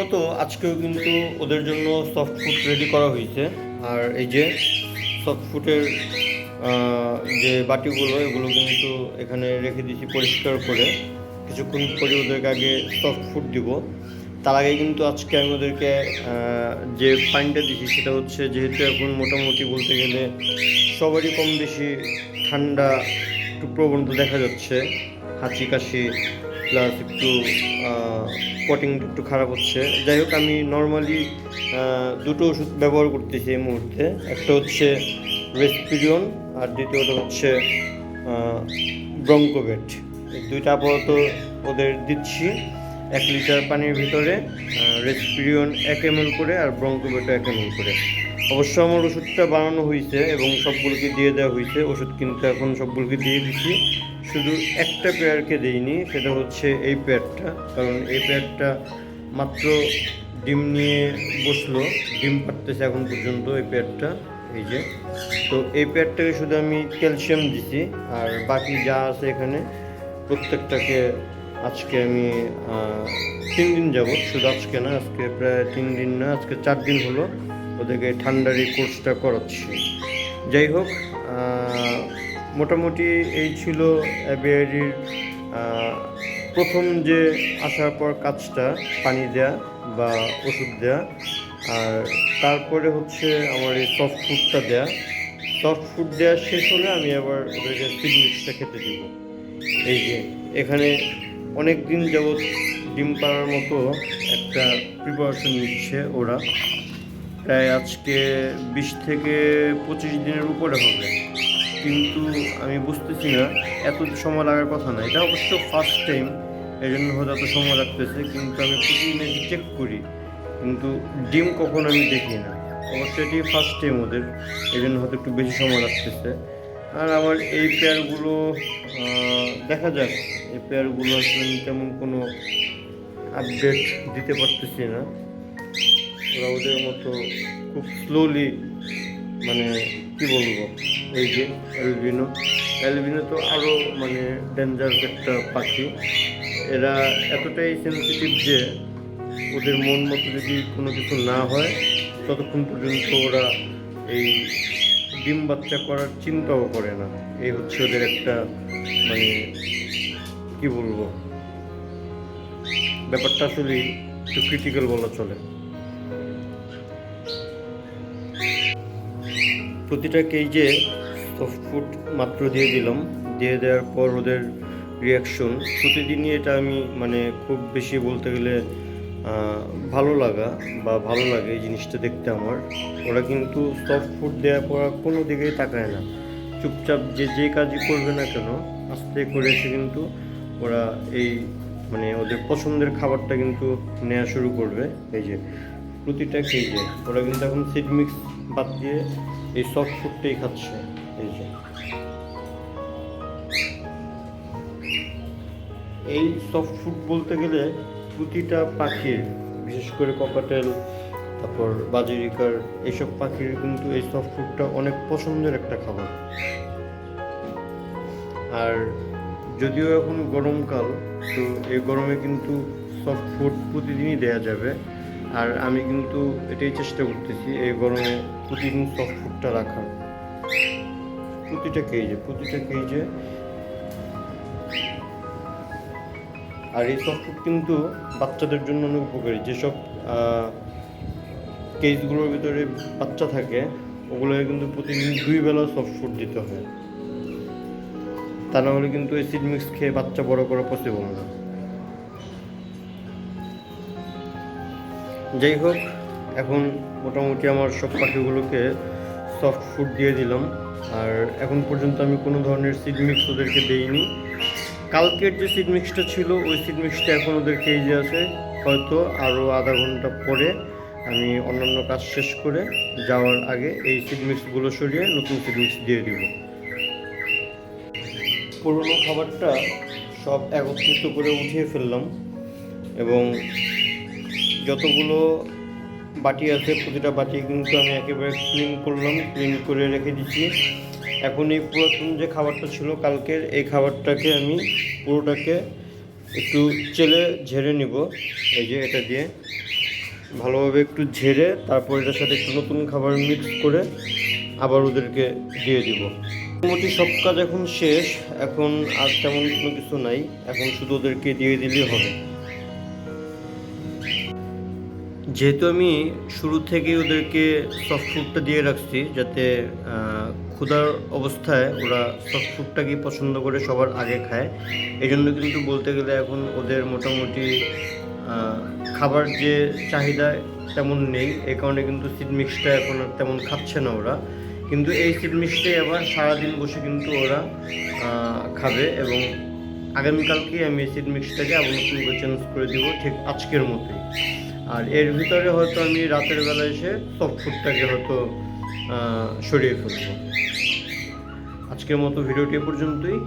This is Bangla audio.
মতো আজকেও কিন্তু ওদের জন্য সফট ফুড রেডি করা হয়েছে। আর এই যে সফট ফুডের যে বাটিগুলো, এগুলো কিন্তু এখানে রেখে দিয়েছি পরিষ্কার করে। কিছুক্ষণ পরে ওদেরকে আগে সফট ফুড দিব। তার আগে কিন্তু আজকে আমি ওদেরকে যে পানিটা দিছি সেটা হচ্ছে যেহেতু এখন মোটামুটি বলতে গেলে সবারই কম বেশি ঠান্ডা একটু প্রবণতা দেখা যাচ্ছে। হাঁচি কাশি প্লাস একটু পটিং একটু খারাপ হচ্ছে। যাই হোক, আমি নর্মালি দুটো ওষুধ ব্যবহার করতেছি এই মুহূর্তে। একটা হচ্ছে রেসপিরিয়ন আর দ্বিতীয়টা হচ্ছে ব্রঙ্কোভেট এই দুইটা আপাতত ওদের দিচ্ছি, এক লিটার পানির ভিতরে রেসপিরিয়ন এক এম করে আর ব্রঙ্কোভেটও এক এম করে। অবশ্য আমার ওষুধটা বানানো হয়েছে এবং সবগুলোকে দিয়ে দেওয়া হয়েছে। ওষুধ কিন্তু এখন সবগুলোকে দিয়ে দিচ্ছি। শুধু একটা পেয়ারকে দেইনি, সেটা হচ্ছে এই পেয়ারটা। কারণ এই পেয়ারটা মাত্র ডিম নিয়ে বসল, ডিম পাড়তেছে এখন পর্যন্ত এই পেয়ারটা, এই যে। তো এই পেয়ারটাকে শুধু আমি ক্যালসিয়াম দিছি, আর বাকি যা আছে এখানে প্রত্যেকটাকে আজকে আমি তিন দিন যাব শুধু আজকে না, আজকে প্রায় তিন দিন না, আজকে চার দিন হলো ওদেরকে ঠান্ডার এই কোর্সটা করাচ্ছি। যাই হোক মোটামুটি এই ছিল অ্যাবিয়ারির প্রথম যে আসার পর কাজটা, পানি দেয়া বা ওষুধ দেয়া। আর তারপরে হচ্ছে আমার এই সফট ফুডটা দেয়া। সফট ফুড দেওয়া শেষ হলে আমি আবার ওদেরকে ফিড মিক্সটা খেতে দিব। এই যে, এখানে অনেক দিন যাবৎ ডিম পাড়ার মতো একটা প্রিপারেশন নিচ্ছে ওরা। প্রায় আজকে বিশ থেকে পঁচিশ দিনের উপরে হবে। কিন্তু আমি বুঝতেছি না, এত সময় লাগার কথা না। এটা অবশ্য ফার্স্ট টাইম এই জন্য হয়তো এত সময় লাগতেছে, কিন্তু আমি প্রতিদিন চেক করি। কিন্তু ডিম কখনো আমি দেখি না। অবশ্য এটি ফার্স্ট টাইম ওদের এই জন্য হয়তো একটু বেশি সময় লাগতেছে। আর আমার এই পেয়ারগুলো দেখা যাক। এই পেয়ারগুলো আসলে তেমন কোনো আপডেট দিতে পারতেছি না। ওরা ওদের মতো খুব স্লোলি মানে কি বলব? এই যে অ্যালবিনো। অ্যালবিনো তো আরও মানে ডেঞ্জার একটা পাখি। এরা এতটাই সেন্সিটিভ যে ওদের মন মতো যদি কোনো কিছু না হয়, ততক্ষণ পর্যন্ত ওরা এই ডিম বাচ্চা করার চিন্তাও করে না। এই হচ্ছে ওদের একটা মানে কি বলব? ব্যাপারটা আসলে একটু ক্রিটিক্যাল বলা চলে। প্রতিটা কেজে সফট ফুড মাত্র দিয়ে দিলাম। দিয়ে দেওয়ার পর ওদের রিয়াকশন প্রতিদিনই এটা আমি মানে খুব বেশি বলতে গেলে ভালো লাগা বা ভালো লাগে এই জিনিসটা দেখতে আমার। ওরা কিন্তু সফট ফুড দেওয়ার পর কোনো দিকেই তাকায় না। চুপচাপ যে যে কাজই করবে না কেন, আস্তে করে এসে কিন্তু ওরা এই মানে ওদের পছন্দের খাবারটা কিন্তু নেওয়া শুরু করবে। এই যে প্রতিটা কেজে ওরা কিন্তু এখন সিড মিক্স বাদ দিয়ে এই সফট ফুডটাই খাচ্ছে, এই যে। এই সফট ফুড বলতে গেলে প্রতিটা পাখির, বিশেষ করে ককাটেল, তারপর বাজিরিকার এইসব পাখির কিন্তু এই সফট ফুডটা অনেক পছন্দের একটা খাবার। আর যদিও এখন গরমকাল, তো এই গরমে কিন্তু সফট ফুড প্রতিদিনই দেওয়া যাবে। আর আমি কিন্তু এটাই চেষ্টা করতেছি, এই গরমে প্রতিদিন সফট ফুডটা রাখার। প্রতিটা কেজে প্রতিটা কেজে আর এই সফট ফুড কিন্তু বাচ্চাদের জন্য অনেক উপকারী। যেসব কেজগুলোর ভিতরে বাচ্চা থাকে, ওগুলোকে কিন্তু প্রতিদিন দুই বেলা সফট ফুড দিতে হয়। তা না হলে কিন্তু অ্যাসিড মিক্স খেয়ে বাচ্চা বড় করা পসিবল না। যাই হোক, এখন মোটামুটি আমার সব পাখিগুলোকে সফট ফুড দিয়ে দিলাম। আর এখন পর্যন্ত আমি কোনো ধরনের সিড মিক্স ওদেরকে দেইনি। কালকের যে সিড মিক্সটা ছিল, ওই সিড মিক্সটা এখন ওদের কেজে আছে, হয়তো আরও আধা ঘণ্টা পরে আমি অন্যান্য কাজ শেষ করে যাওয়ার আগে এই সিড মিক্সগুলো সরিয়ে নতুন সিড মিক্স দিয়ে দিব। পুরনো খাবারটা সব একত্রিত করে উঠিয়ে ফেললাম এবং যতগুলো বাটি আছে, প্রতিটা বাটি কিন্তু আমি একেবারে ক্লিন করলাম ক্লিন করে রেখে দিচ্ছি। এখন এই পুরাতন যে খাবারটা ছিল, কালকের এই খাবারটাকে আমি পুরোটাকে একটু চেলে ঝেড়ে নিব। এই যে এটা দিয়ে ভালোভাবে একটু ঝেড়ে তারপর এটার সাথে একটু নতুন খাবার মিক্স করে আবার ওদেরকে দিয়ে দিব। মোটামুটি সব কাজ এখন শেষ, এখন আর তেমন কোনো কিছু নাই। এখন শুধু ওদেরকে দিয়ে দিলেই হবে। যেহেতু আমি শুরু থেকেই ওদেরকে সফট ফুডটা দিয়ে রাখছি, যাতে ক্ষুধার অবস্থায় ওরা সফট ফুডটাকেই পছন্দ করে, সবার আগে খায়। এই জন্য কিন্তু বলতে গেলে এখন ওদের মোটামুটি খাবার যে চাহিদা তেমন নেই। এ কারণে কিন্তু সিড মিক্সটা এখন আর তেমন খাচ্ছে না ওরা। কিন্তু এই সিড মিক্সটাই আবার সারাদিন বসে কিন্তু ওরা খাবে এবং আগামীকালকে আমি সিড মিক্সটাকে আবার নতুন করে চেঞ্জ করে দিব, ঠিক আজকের মতোই। আর এর ভিতরে হয়তো আমি রাতের বেলা এসে সফট ফুডটাকে হয়তো সরিয়ে ফেলব। আজকের মতো ভিডিওটি পর্যন্তই।